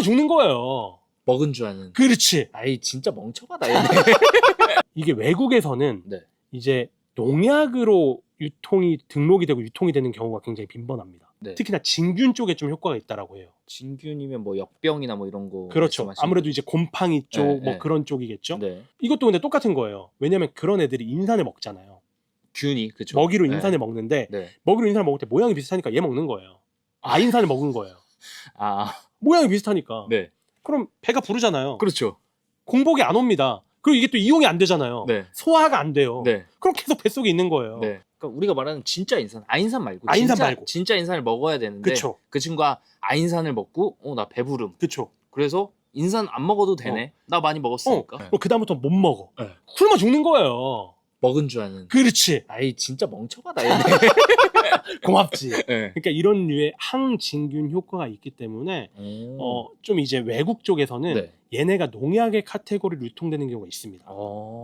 굶어 죽는 거예요. 먹은 줄 아는. 그렇지. 아이 진짜 멍청하다 얘네. 이게 외국에서는 네. 이제 농약으로 유통이 등록이 되고 유통이 되는 경우가 굉장히 빈번합니다. 네. 특히나 진균 쪽에 좀 효과가 있다라고 해요. 진균이면 뭐 역병이나 뭐 이런 거. 그렇죠. 말씀하시는 아무래도? 이제 곰팡이 쪽 네, 뭐 네. 그런 쪽이겠죠. 네. 이것도 근데 똑같은 거예요. 왜냐하면 그런 애들이 인산을 먹잖아요. 균이 그죠. 먹이로 네. 인산을 먹는데 네. 먹이로 인산을 먹을 때 모양이 비슷하니까 얘 먹는 거예요. 아 인산을 먹은 거예요. 아 모양이 비슷하니까. 네. 그럼 배가 부르잖아요. 그렇죠. 공복이 안 옵니다. 그리고 이게 또 이용이 안 되잖아요. 네. 소화가 안 돼요. 네. 그럼 계속 뱃속에 있는 거예요. 네. 그러니까 우리가 말하는 진짜 인산, 아인산 말고. 아인산 진짜, 말고. 진짜 인산을 먹어야 되는데. 그쵸. 그 친구가 아인산을 먹고, 어 나 배부름. 그쵸. 그래서 인산 안 먹어도 되네. 나 많이 어. 먹었으니까. 그럼 그다음부터 못 먹어. 네. 굶어 죽는 거예요. 먹은 줄 아는. 그렇지. 아이 진짜 멍청하다 얘네. 고맙지. 네. 그러니까 이런 류의 항진균 효과가 있기 때문에 어. 어, 좀 이제 외국 쪽에서는 네. 얘네가 농약의 카테고리로 유통되는 경우가 있습니다. 어.